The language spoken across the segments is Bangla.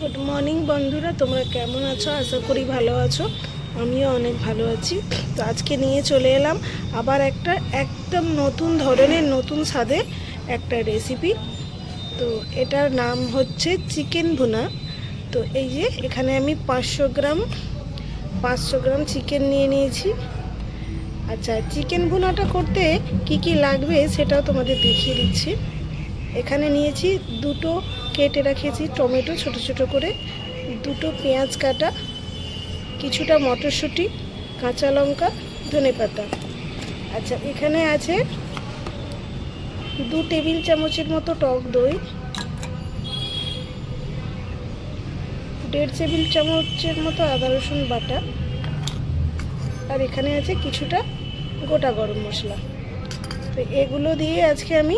গুড মর্নিং বন্ধুরা। তোমরা কেমন আছো? আশা করি ভালো আছো। আমিও অনেক ভালো আছি। তো আজকে নিয়ে চলে এলাম আবার একটা একদম নতুন ধরনের, নতুন স্বাদের একটা রেসিপি তো এটার নাম হচ্ছে চিকেন ভুনা। তো এই যে এখানে আমি পাঁচশো গ্রাম পাঁচশো গ্রাম চিকেন নিয়ে নিয়েছি। আচ্ছা চিকেন ভুনাটা করতে কি কি লাগবে সেটাও তোমাদের দেখিয়ে দিচ্ছি। এখানে নিয়েছি দুটো কেটে রাখেছি টমেটো ছোট ছোট করে, দুটো পেঁয়াজ কাটা, কিছুটা মটরশুঁটি, কাঁচা লঙ্কা, ধনে পাতা। আচ্ছা এখানে আছে দু টেবিল চামচের মতো টক দই, দেড় টেবিল চামচের মতো আদা রসুন বাটা, আর এখানে আছে কিছুটা গোটা গরম মশলা। তো এগুলো দিয়ে আজকে আমি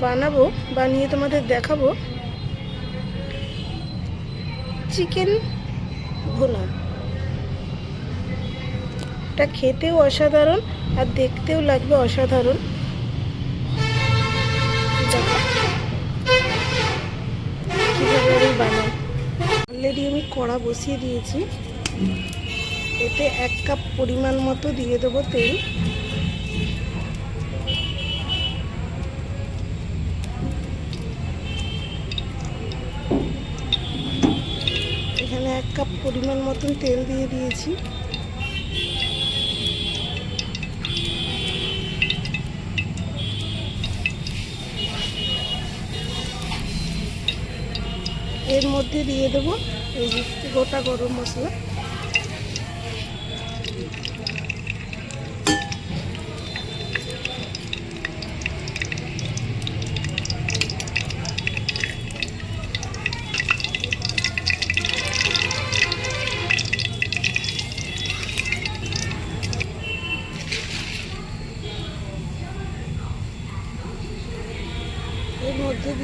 বানাবো, বানিয়ে তোমাদের দেখাবো। চিকেন ভুনা। এটা খেতেও অসাধারণ আর দেখতেও লাগবে অসাধারণ। আমি বানাই। অলরেডি আমি কড়া বসিয়ে দিয়েছি। এতে এক কাপ পরিমাণ মতো দিয়ে দেবো তেল। কাপ পরিমাণ মতন তেল দিয়ে দিয়েছি। এর মধ্যে দিয়ে দেবো এই গোটা গরম মশলা।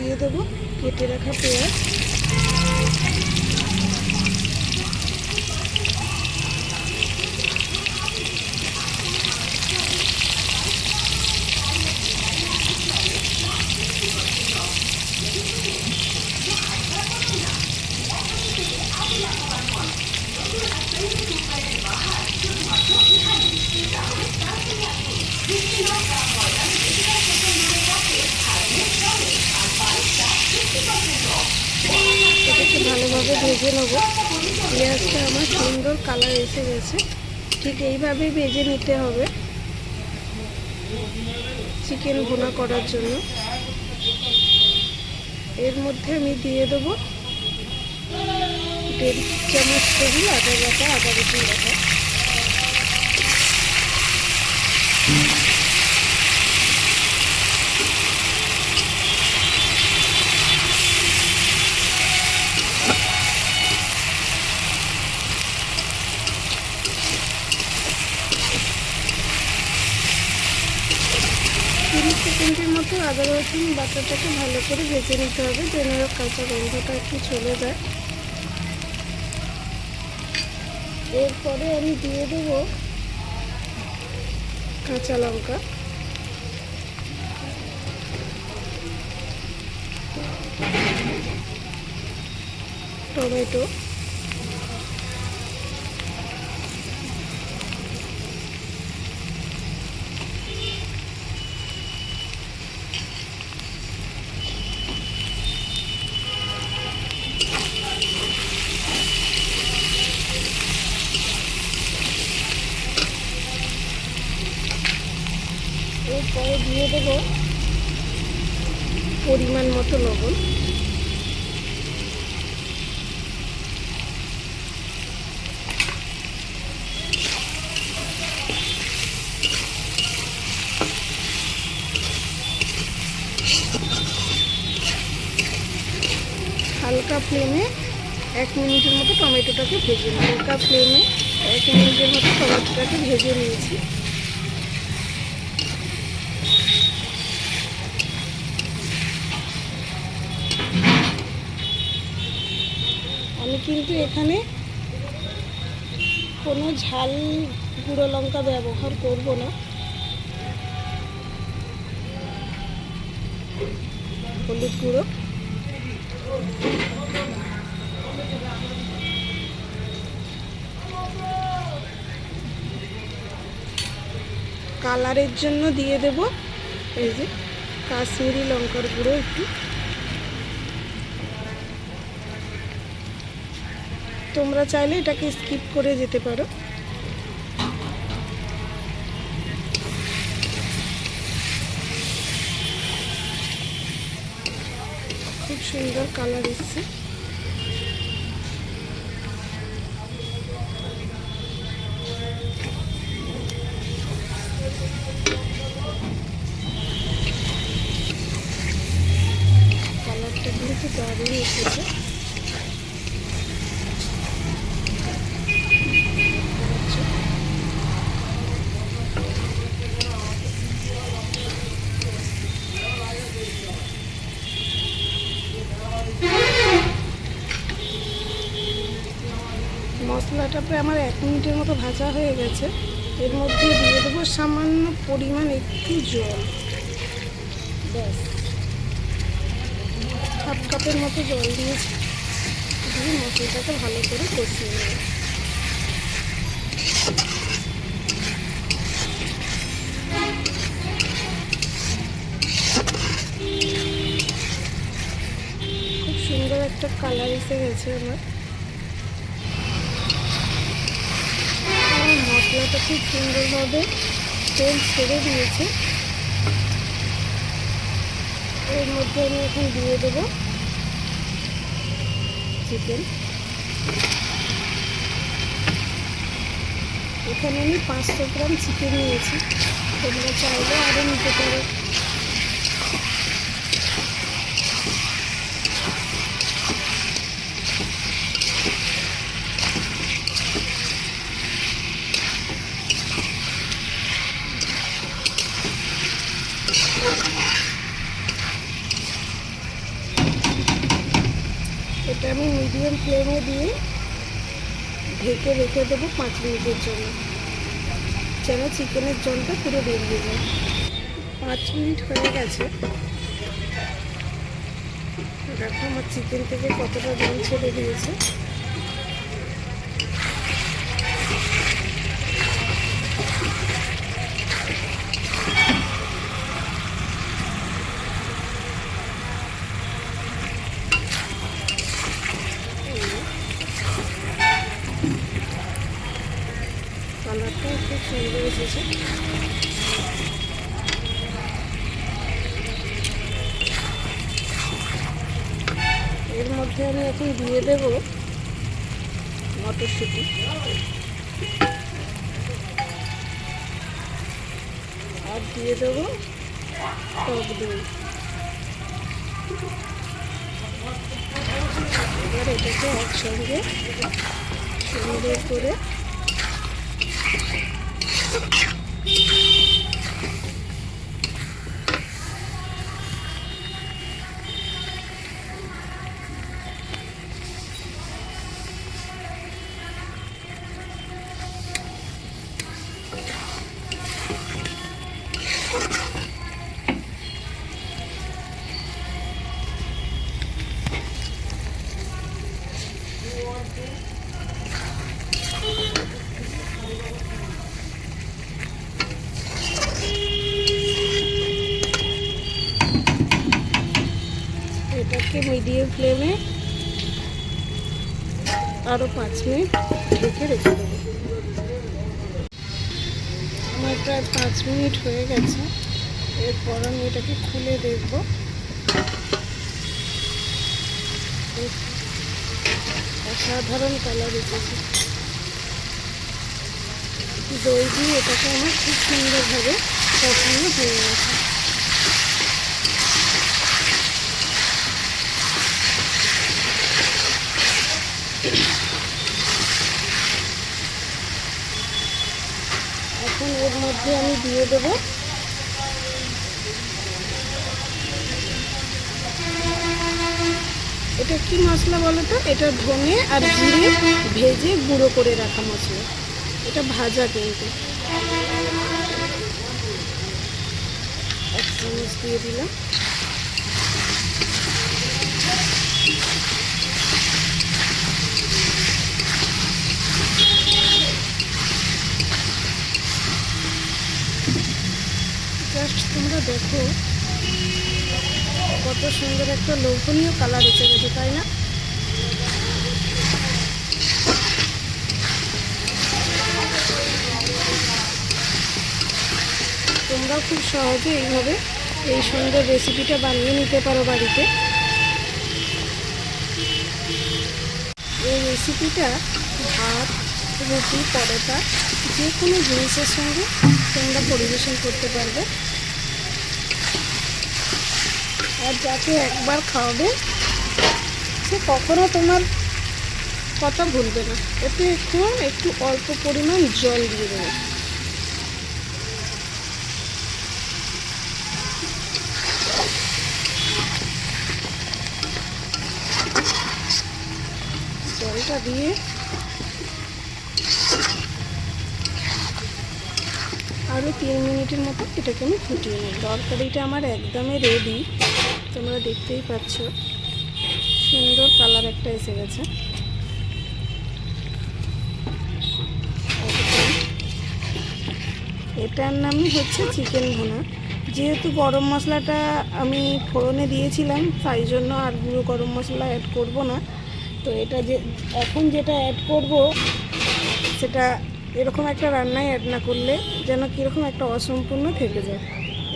দিয়ে দেবো কেটে রাখা পেঁয়াজ। পেঁয়াজটা আমার সুন্দর কালার এসে গেছে। ঠিক এইভাবেই ভেজে নিতে হবে। চিকেন ভুনা করার জন্য। এর মধ্যে আমি দিয়ে দেবো দেড় চামচ টেবিল আদা বাটা, আদা রসুন বাটা। রসুন বাটাটাকে ভালো করে ভেজে নিতে হবে, যেন কাঁচা গন্ধটা একটু চলে যায়। এরপরে আমি দিয়ে দেবো কাঁচা লঙ্কা। টমেটো এরপরে দিয়ে দেবো পরিমাণ মতো লবণ। হালকা ফ্লেমে এক মিনিটের মতো টমেটোটাকে ভেজে নিই হালকা ফ্লেমে এক মিনিটের মতো টমেটোটাকে ভেজে নিয়েছি। আমি কিন্তু এখানে কোনো ঝাল গুঁড়ো লঙ্কা ব্যবহার করব না। হলুদ গুঁড়ো। কালারের জন্য দিয়ে দেব, এই যে কাশ্মীরি লঙ্কার গুঁড়ো একটু। তোমরা চাইলে এটাকে স্কিপ করে যেতে পারো। খুব সুন্দর কালার এসছে। মশলাটা প্রায় আমার এক মিনিটের মতো ভাজা হয়ে গেছে। এর মধ্যে দিয়ে দেবো সামান্য পরিমাণ একটু জল। হাফ কাপের মতো জল দিয়েছি দিয়ে মশলাটাকে ভালো করে কষিয়ে নেব। খুব সুন্দর একটা কালার এসে গেছে আমার। মশলাটা খুব সুন্দরভাবে তেল ছেড়ে দিয়েছে। এর মধ্যে আমি এখন দিয়ে দেবো চিকেন। এখানে আমি পাঁচশো গ্রাম চিকেন নিয়েছি। তোমরা চাইলে আরও নিতে পারো। এটা আমি মিডিয়াম ফ্লেমে দিয়ে ঢেকে রেখে দেবো পাঁচ মিনিটের জন্য। যেন চিকেনের জলটা পুরো বেরিয়ে যায়। পাঁচ মিনিট হয়ে গেছে। দেখো আমার চিকেন থেকে কতটা জল ছেড়ে দিয়েছে। এর মধ্যে আমি এখন দিয়ে দেব মটরশুঁটি। আর দিয়ে দেবো টক দই। এবার এটাকে একসঙ্গে সুন্দর করে মিডিয়াম ফ্লেমে আরও পাঁচ মিনিট ঢেকে রেখে দেবো। আমার প্রায় পাঁচ মিনিট হয়ে গেছে। এরপর আমি এটাকে খুলে দেখব। অসাধারণ কালার এসেছে। দই দিয়ে এটাকে আমার খুব সুন্দরভাবে কষানো হয়ে গেছে। এখন এর মধ্যে আমি দিয়ে দেবো। এটা কি মশলা বলো তো? এটা ধনে আর জিরে ভেজে গুঁড়ো করে রাখা মশলা। এটা ভাজা কিন্তু। এক চামচ দিয়ে দিলাম। বন্ধুরা দেখো কত সুন্দর একটা লোভনীয় কালার এসে গেছে, তাই না? তোমরা খুব সহজে এইভাবে এই সুন্দর রেসিপিটা বানিয়ে নিতে পারো বাড়িতে। এই রেসিপিটা ভাত, রুটি, পরোটা, যে কোনো জিনিসের সঙ্গে তোমরা পরিবেশন করতে পারবে। আর যাকে একবার খাওয়াবে, সে কখনো তোমার কথা ভুলবে না। এতে একটু একটু অল্প পরিমাণ জল দিয়ে দেবে। জলটা দিয়ে আরও তিন মিনিটের মতো এটাকে আমি ফুটিয়ে নিই। তরকারিটা আমার একদমই রেডি তোমরা দেখতেই পাচ্ছ, সুন্দর কালার একটা এসে গেছে। এটার নামই হচ্ছে চিকেন ভুনা। যেহেতু গরম মশলাটা আমি ফোড়নে দিয়েছিলাম, তাই জন্য আর গুঁড়ো গরম মশলা অ্যাড করব না। তো এটা যে, এখন যেটা অ্যাড করব, সেটা এরকম একটা রান্নায় অ্যাড না করলে যেন কীরকম একটা অসম্পূর্ণ থেকে যায়।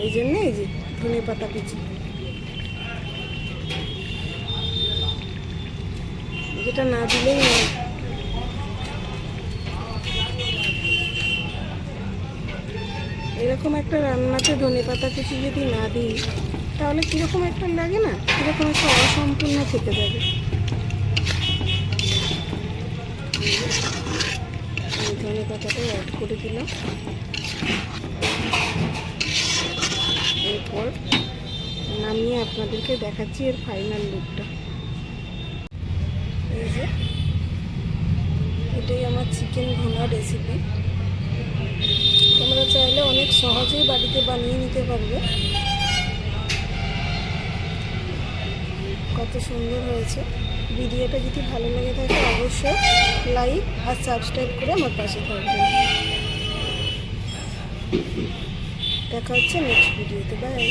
এই জন্যে এই যে ধনে পাতা কুচি। যেটা না দিলেই এরকম একটা রান্নাতে ধনে পাতা কিছু যদি না দিই, তাহলে কীরকম একটা লাগে না? কীরকম একটা অসম্পূর্ণ থেকে যাবে। ধনে পাতাটা অ্যাড করে দিলাম। এরপর নামিয়ে আপনাদেরকে দেখাচ্ছি এর ফাইনাল লুকটা এই যে, এটাই আমার চিকেন ভুনা রেসিপি তোমরা চাইলে অনেক সহজেই বাড়িতে বানিয়ে নিতে পারবে। কত সুন্দর হয়েছে। ভিডিওটা যদি ভালো লেগে থাকে, অবশ্যই লাইক আর সাবস্ক্রাইব করে আমার পাশে থাকবে। দেখা হচ্ছে নেক্সট ভিডিওতে। বাই